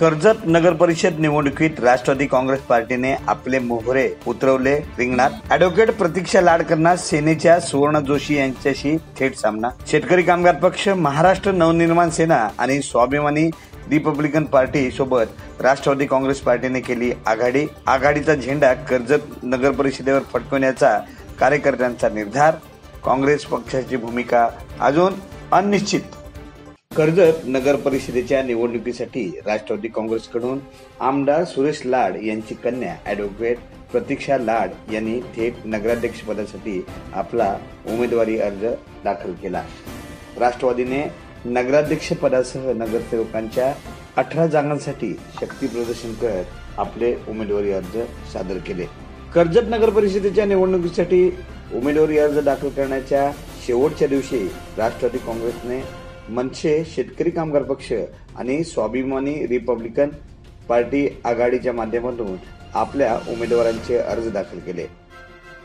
कर्जत नगर परिषद निवडणुकीत राष्ट्रवादी काँग्रेस पार्टीने आपले मोहरे उतरवले. रिंगणात ऍडव्होकेट प्रतीक्षा लाडकरना सेनेच्या सुवर्ण जोशी यांच्याशी थेट सामना. शेतकरी कामगार पक्ष महाराष्ट्र नवनिर्माण सेना आणि स्वाभिमानी रिपब्लिकन पार्टी सोबत राष्ट्रवादी काँग्रेस पार्टीने केली आघाडी. आघाडीचा झेंडा कर्जत नगर परिषदेवर कार्यकर्त्यांचा निर्धार. काँग्रेस पक्षाची भूमिका अजून अनिश्चित. कर्जत नगर परिषदेच्या निवडणुकीसाठी राष्ट्रवादी काँग्रेसकडून आमदार सुरेश लाड यांची कन्या ॲडव्होकेट प्रतीक्षा लाड यांनी थेट नगराध्यक्षपदासाठी आपला उमेदवारी अर्ज दाखल केला. राष्ट्रवादीने नगराध्यक्षपदासह नगरसेवकांच्या अठरा जागांसाठी शक्ती प्रदर्शन करत आपले उमेदवारी अर्ज सादर केले. कर्जत नगर परिषदेच्या निवडणुकीसाठी उमेदवारी अर्ज दाखल करण्याच्या शेवटच्या दिवशी राष्ट्रवादी काँग्रेसने मनसे शेतकरी कामगार पक्ष आणि स्वाभिमानी रिपब्लिकन पार्टी आघाडीच्या माध्यमातून आपल्या उमेदवारांचे अर्ज दाखल केले.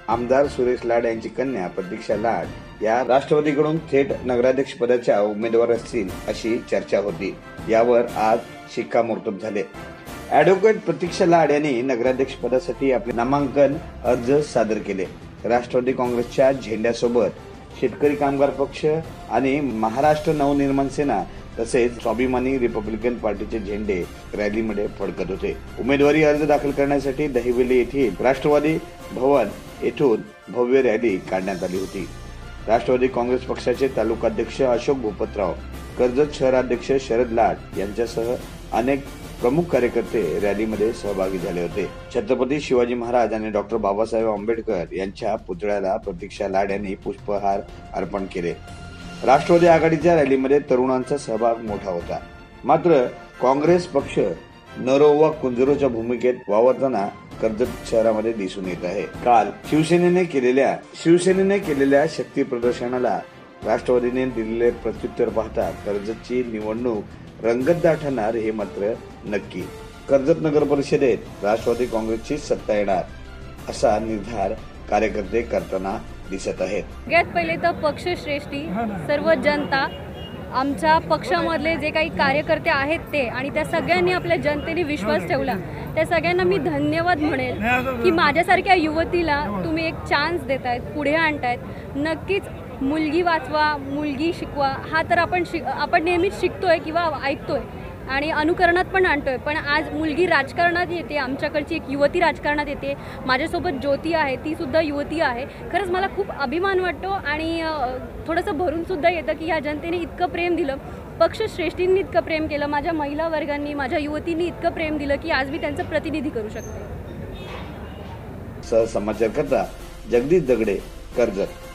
आमदार सुरेश लाड यांची कन्या प्रतीक्षा लाड या राष्ट्रवादीकडून थेट नगराध्यक्ष पदाच्या उमेदवार असतील अशी चर्चा होती. यावर आज शिक्कामोर्तब झाले. ॲडव्होकेट प्रतीक्षा लाड यांनी नगराध्यक्ष पदासाठी आपले नामांकन अर्ज सादर केले. राष्ट्रवादी काँग्रेसच्या झेंड्यासोबत शेतकरी कामगार पक्ष आणि महाराष्ट्र नवनिर्माण सेना तसेच स्वाभिमानी रिपब्लिकन पार्टीचे झेंडे रॅलीमध्ये फडकत होते. उमेदवारी अर्ज दाखल करण्यासाठी दहिवेली येथील राष्ट्रवादी भवन येथून भव्य रॅली काढण्यात आली होती. राष्ट्रवादी काँग्रेस पक्षाचे तालुकाध्यक्ष अशोक भूपतराव कर्जत शहराध्यक्ष शरद लाड यांच्यासह अनेक प्रमुख कार्यकर्ते रॅलीमध्ये सहभागी झाले होते. छत्रपती शिवाजी महाराज आणि डॉक्टर बाबासाहेब आंबेडकर यांच्या पुतळ्याला प्रतीक्षा लाड यांनी पुष्पहार अर्पण केले. राष्ट्रवादी आघाडीच्या रॅलीमध्ये तरुणांचा सहभाग मोठा होता. मात्र काँग्रेस पक्ष नरो व कुंजरोच्या भूमिकेत वावरताना कर्जत शहरामध्ये दिसून येत आहे. काल शिवसेनेने केलेल्या शिवसेनेने केलेल्या शक्ती प्रदर्शनाला राष्ट्रवादीने दिलेले प्रत्युत्तर पाहता कर्जतची निवडणूक रंगतदार ठरणार हे मात्र नक्की. कर्जत नगर परिषदेत राष्ट्रवादी काँग्रेसची सत्ता येणार असा निर्धार कार्यकर्ते करताना दिसत आहेत. सगळ्यात पहिले तर पक्षश्रेष्ठी सर्व जनता आमच्या पक्षामधले जे काही कार्यकर्ते आहेत ते आणि त्या सगळ्यांनी आपल्या जनतेने विश्वास ठेवला. त्या सगळ्यांना मी धन्यवाद म्हणेल की माझ्यासारख्या युवतीला तुम्ही एक चान्स देतायत पुढे आणतायत. नक्कीच मुलगी वाचवा मुलगी शिकवा हा तर आपण शिक आपण नेहमीच शिकतोय किंवा ऐकतोय आणि अनुकरणात पण आणतोय. पण आज मुलगी राजकारणात येते आमच्याकडची एक युवती राजकारणात येते माझ्यासोबत ज्योती आहे ती सुद्धा युवती आहे. खरंच मला खूप अभिमान वाटतो आणि थोडंसं भरूनसुद्धा येतं की ह्या जनतेने इतकं प्रेम दिलं. पक्षश्रेष्ठींनी इतकं प्रेम केलं माझ्या महिला वर्गांनी माझ्या युवतींनी इतकं प्रेम दिलं की आज मी त्यांचं प्रतिनिधी करू शकते. सहसमाचार करता जगदीश दगडे कर्जत.